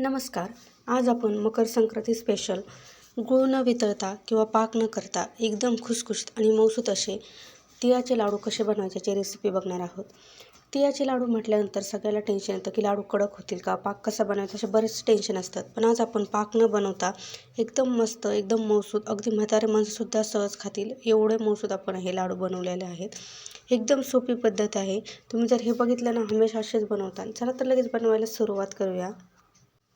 नमस्कार. आज आपण मकर संक्रांती स्पेशल गुळ न वितळता किंवा पाक न करता एकदम खुसखुशीत आणि मौसूत असे तिळाचे लाडू कसे बनवायचे रेसिपी बघणार आहोत. तिळाचे लाडू म्हटल्यानंतर सगळ्याला टेन्शन येतं की लाडू कडक होतील का पाक कसा बनवायचा असे बरेच टेन्शन असतात. पण आज आपण पाक न बनवता एकदम मस्त एकदम मौसूत अगदी म्हातारे माणसंसुद्धा सहज खातील एवढे मौसूत आपण हे लाडू बनवलेले आहेत. एकदम सोपी पद्धत आहे. तुम्ही जर हे बघितलं ना हमेशा असेच बनवता. चला तर लगेच बनवायला सुरुवात करूया.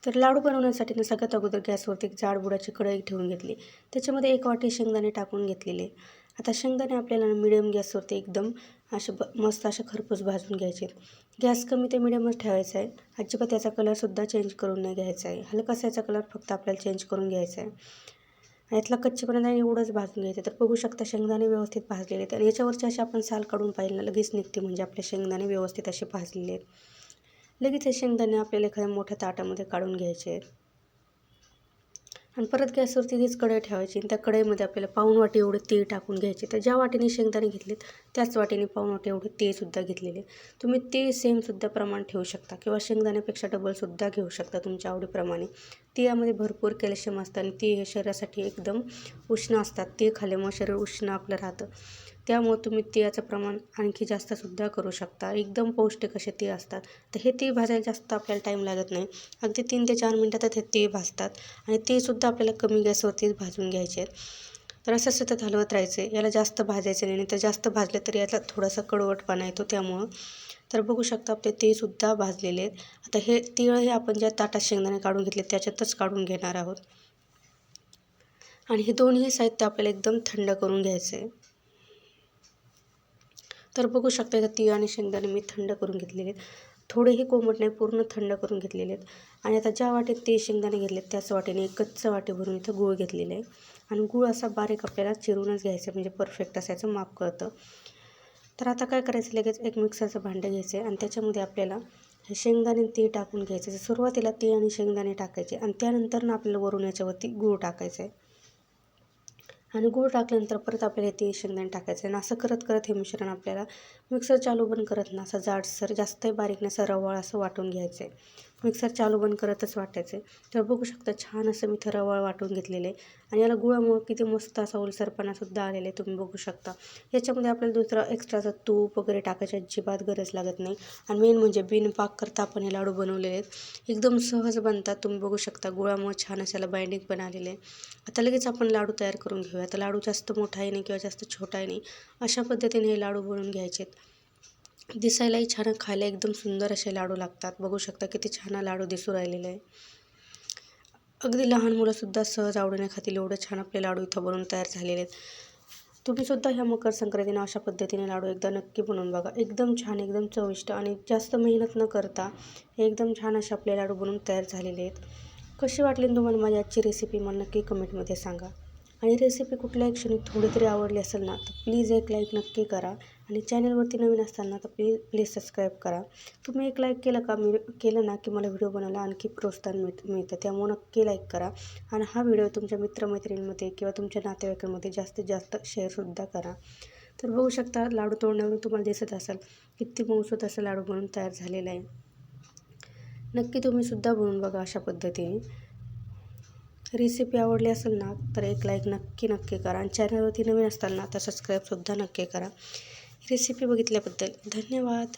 तर लाडू बनवण्यासाठी ना सगळ्यात अगोदर गॅसवरती एक जाड बुडाची कढई ठेवून घेतली. त्याच्यामध्ये एक वाटी शेंगदाणे टाकून घेतलेले. आता शेंगदाणे आपल्याला मिडियम गॅसवरती एकदम असे ब मस्त असे खरपूस भाजून घ्यायचे गॅस कमी ते मिडियमच ठेवायचा आहे. अजिबात त्याचा कलरसुद्धा चेंज करून नाही घ्यायचा आहे. हलकासा याचा कलर फक्त आपल्याला चेंज करून घ्यायचा आहे. यातला कच्चेपणा एवढंच भाजून घ्यायचं तर बघू शकता शेंगदाणे व्यवस्थित भाजलेले आहेत. आणि याच्यावरचे असे आपण साल काढून पाहिलं ना लगेच निघते म्हणजे आपले शेंगदाणे व्यवस्थित असे भाजलेले आहेत. लगेच हे शेंगदाणे आपल्याला एखाद्या मोठ्या ताटामध्ये काढून घ्यायचे. आहेत आणि परत गॅसवरती तीच कढई ठेवायची आणि त्या कढईमध्ये आपल्याला पाऊण वाटी एवढे ते टाकून घ्यायचे. तर ज्या वाटीने शेंगदाणे घेतलेत त्याच वाटीने पाऊण वाटी एवढे तेसुद्धा घेतलेले. तुम्ही ते सेमसुद्धा प्रमाण ठेवू शकता किंवा शेंगदाण्यापेक्षा डबलसुद्धा घेऊ शकता तुमच्या आवडीप्रमाणे. तिळामध्ये भरपूर कॅल्शियम असतं आणि ती हे शरीरासाठी एकदम उष्ण असतात. ते खाल्यामुळे शरीर उष्ण आपलं राहतं. त्यामुळे तुम्ही तिळाचं प्रमाण आणखी जास्तसुद्धा करू शकता. एकदम पौष्टिक असे तीळ असतात. तर हे तीळ भाजायला जास्त आपल्याला टाईम लागत नाही. अगदी तीन ते चार मिनटात हे तीळ भाजतात. आणि तीळसुद्धा आपल्याला कमी गॅसवरतीच भाजून घ्यायचे आहेत. तर असं सतत हलवत राहायचे. याला जास्त भाजायचं नाही. तर जास्त भाजले तरी यातला थोडासा कडवटपणा येतो त्यामुळं. तर बघू शकता आपले तीळसुद्धा भाजलेले आहेत. आता हे तीळ हे आपण ज्या ताटात शेंगदाणे काढून घेतले त्याच्यातच काढून घेणार आहोत. आणि हे दोन्ही साहित्य आपल्याला एकदम थंड करून घ्यायचं आहे. तर बघू शकता इथं तीळ आणि शेंगदाणे मी थंड करून घेतलेले आहेत. थोडेही कोमट नाही पूर्ण थंड करून घेतलेले आहेत. आणि आता ज्या वाटेत ते शेंगदाणे घेतलेत त्याच वाटेने एक कच्चं वाटे भरून इथं गूळ घेतलेलं आहे. आणि गूळ असा बारीक आपल्याला चिरूनच घ्यायचं म्हणजे परफेक्ट असायचं माप कळतं. तर आता काय करायचं लगेच एक मिक्सरचं भांडं घ्यायचं आहे. आणि त्याच्यामध्ये आपल्याला हे शेंगदाणे तीळ टाकून घ्यायचं सुरुवातीला तीळ आणि शेंगदाणे टाकायचे आणि त्यानंतर ना आपल्याला वरून याच्यावरती गूळ टाकायचं आहे. आणि गूळ टाकल्यानंतर परत आपल्याला ते शेंगदाणे टाकायचं आणि असं करत करत हे मिश्रण आपल्याला मिक्सर चालू पण करत ना असं जाडसर जास्तही बारीक नाही रवाळ असं वाटून घ्यायचं आहे मिक्सर चालू बंद करतच वाटायचं. तर बघू शकता छान असं मी थरवळ वाटून घेतलेलं. आहे आणि याला गुळामुळं किती मस्त असा ओलसरपणासुद्धा आलेला आहे तुम्ही बघू शकता. याच्यामध्ये आपल्याला दुसरं एक्स्ट्राचं तूप वगैरे टाकायची अजिबात गरज लागत नाही. आणि मेन म्हणजे बिन पाक करता आपण हे लाडू बनवलेले आहेत. एकदम सहज बनतात तुम्ही बघू शकता. गुळामुळं छान असायला बाइंडिंग पण आलेले आहे. आता लगेच आपण लाडू तयार करून घेऊया. आता लाडू जास्त मोठाही नाही किंवा जास्त छोटाही नाही. अशा पद्धतीने हे लाडू बनवून घ्यायचे आहेत. दिसायलाही छान खायला एकदम सुंदर असे लाडू लागतात. बघू शकता किती छान लाडू दिसू राहिलेले आहे. अगदी लहान मुलंसुद्धा सहज आवडीने खातील. एवढं छान आपले लाडू इथं बनवून तयार झालेले आहेत. तुम्हीसुद्धा ह्या मकर संक्रांतीनं अशा पद्धतीने लाडू एकदा नक्की बनवून बघा. एकदम छान एकदम चविष्ट आणि जास्त मेहनत न करता एकदम छान असे आपले लाडू बनवून तयार झालेले आहेत. कशी वाटली तुम्हाला माझी आजची रेसिपी मला नक्की कमेंटमध्ये सांगा. आणि रेसिपी कुठल्याही क्षणी थोडी तरी आवडली असेल ना तर प्लीज एक लाईक नक्की करा. आणि चॅनलवरती नवीन असाल ना तर प्लीज प्लीज सबस्क्राईब करा. तुम्ही एक लाईक केलं का मी केलं ना की मला व्हिडिओ बनवायला आणखी प्रोत्साहन मिळ मिळतं. त्यामुळे नक्की लाईक करा. आणि हा व्हिडिओ तुमच्या मित्रमैत्रिणींमध्ये किंवा तुमच्या नातेवाईकांमध्ये जास्तीत जास्त शेअरसुद्धा करा. तर बघू शकता लाडू तोडण्यावरून तुम्हाला दिसत असेल किती मऊसूत असं लाडू बनवून तयार झालेला आहे. नक्की तुम्हीसुद्धा बनवून बघा अशा पद्धतीने. रेसिपी आवडली असेल ना तर एक लाईक नक्की नक्की करा. आणि चॅनलवरती नवीन असताल ना तर सबस्क्राईबसुद्धा नक्की करा. रेसिपी बघितल्याबद्दल धन्यवाद.